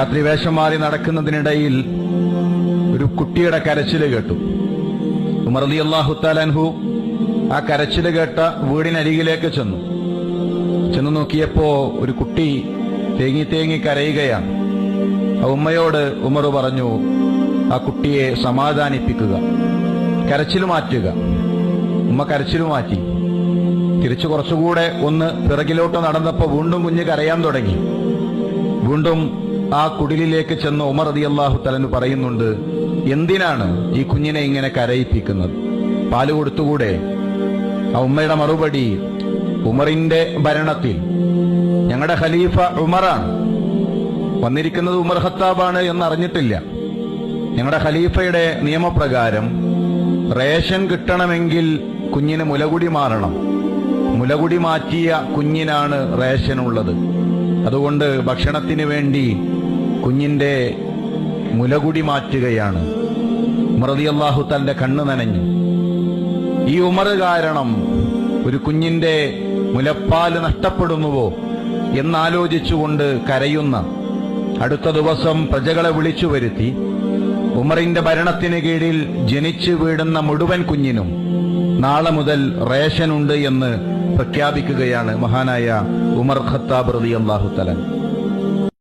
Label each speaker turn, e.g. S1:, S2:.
S1: രാത്രി വേഷം മാറി നടക്കുന്നതിനിടയിൽ ഒരു കുട്ടിയുടെ കരച്ചിൽ കേട്ടു. ഉമർ അലി അള്ളാഹു താലാൻഹു ആ കരച്ചിൽ കേട്ട വീടിനരികിലേക്ക് ചെന്നു. ചെന്നു നോക്കിയപ്പോ ഒരു കുട്ടി തേങ്ങി തേങ്ങി കരയുകയാണ്. ആ ഉമ്മയോട് ഉമർ പറഞ്ഞു ആ കുട്ടിയെ സമാധാനിപ്പിക്കുക കരച്ചിൽ മാറ്റുക. ഉമ്മ കരച്ചിൽ മാറ്റി. തിരിച്ചു കുറച്ചുകൂടെ ഒന്ന് പിറകിലോട്ട് നടന്നപ്പോ വീണ്ടും കുഞ്ഞ് കരയാൻ തുടങ്ങി. വീണ്ടും ആ കുടിലിലേക്ക് ചെന്ന് ഉമർ അതി അള്ളാഹു തലന് പറയുന്നുണ്ട് എന്തിനാണ് ഈ കുഞ്ഞിനെ ഇങ്ങനെ കരയിപ്പിക്കുന്നത്? പാൽ കൊടുത്തുകൂടെ? ആ ഉമ്മയുടെ മറുപടി ഉമറിന്റെ ഭരണത്തിൽ ഞങ്ങളുടെ ഖലീഫ ഉമറാണ്. വന്നിരിക്കുന്നത് ഉമർ ഹത്താബാണ് എന്ന് അറിഞ്ഞിട്ടില്ല ഞങ്ങളുടെ ഖലീഫയുടെ നിയമപ്രകാരം റേഷൻ കിട്ടണമെങ്കിൽ കുഞ്ഞിന് മുലകുടി മാറണം. മുലകുടി മാറ്റിയ കുഞ്ഞിനാണ് റേഷൻ ഉള്ളത് അതുകൊണ്ട് ഭക്ഷണത്തിന് വേണ്ടി കുഞ്ഞിന്റെ മുലകുടി മാറ്റുകയാണ്. മൃതിയല്ലാഹു തന്റെ കണ്ണ് നനഞ്ഞു. ഈ ഉമർ കാരണം ഒരു കുഞ്ഞിന്റെ മുലപ്പാൽ നഷ്ടപ്പെടുന്നുവോ എന്നാലോചിച്ചുകൊണ്ട് കരയുന്ന അടുത്ത ദിവസം പ്രജകളെ വിളിച്ചു വരുത്തി. ഉമറിന്റെ ഭരണത്തിന് കീഴിൽ ജനിച്ചു വീടുന്ന മുഴുവൻ കുഞ്ഞിനും നാളെ മുതൽ റേഷനുണ്ട് എന്ന് പ്രഖ്യാപിക്കുകയാണ് മഹാനായ ഉമർ ഖത്താബ് റതി അള്ളാഹു തലൻ